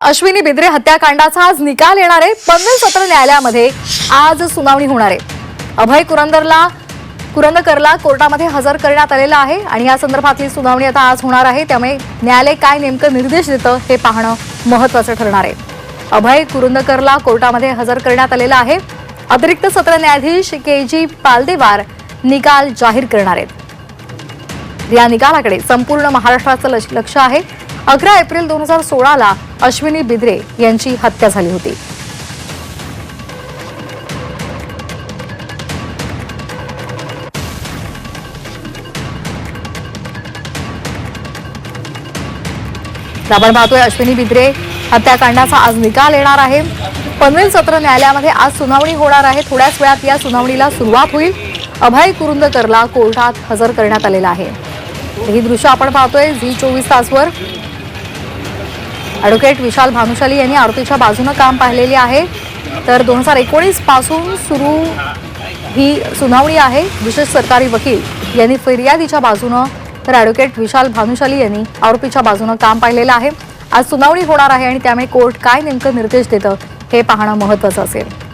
अश्विनी बिद्रे हत्याकांडाचा आज निकाल येणार आहे. पनवेल सत्र न्यायालयामध्ये आज सुनावणी होणार आहे. अभय कुरंदरला कुरंदकरला कोर्टामध्ये हजर करण्यात आलेला आहे आणि या संदर्भातली सुनावणी आता आज होणार आहे. त्यामुळे न्यायालय काय नेमकं निर्देश देतं हे पाहणं महत्वाचं ठरणार आहे. अभय कुरुंदकरला कोर्टामध्ये हजर करण्यात आलेला आहे. अतिरिक्त सत्र न्यायाधीश के जी पालदेवार निकाल जाहीर करणार आहेत. या निकालाकडे संपूर्ण महाराष्ट्राचं लक्ष- लक्ष आहे. अकरा एप्रिल दोन हजार सोळाला अश्विनी बिद्रे यांची हत्या झाली होती. आपण पाहतोय अश्विनी बिद्रे हत्याकांडाचा आज निकाल येणार आहे. पनवेल सत्र न्यायालयामध्ये आज सुनावणी होणार आहे. थोड्याच वेळात या सुनावणीला सुरुवात होईल. अभय कुरुंदकरला कोर्टात हजर करण्यात आलेला आहे. ही दृश्य आपण पाहतोय झी चोवीस तासवर. ॲडव्होकेट विशाल भानुशाली यांनी आरोपीच्या बाजूनं काम पाहिलेले आहे. तर दोन हजार एकोणीसपासून सुरू ही सुनावणी आहे. विशेष सरकारी वकील यांनी फिर्यादीच्या बाजूनं तर ॲडव्होकेट विशाल भानुशाली यांनी आरोपीच्या बाजूनं काम पाहिलेलं आहे. आज सुनावणी होणार आहे आणि त्यामुळे कोर्ट काय नेमकं निर्देश देतं हे पाहणं महत्त्वाचं असेल.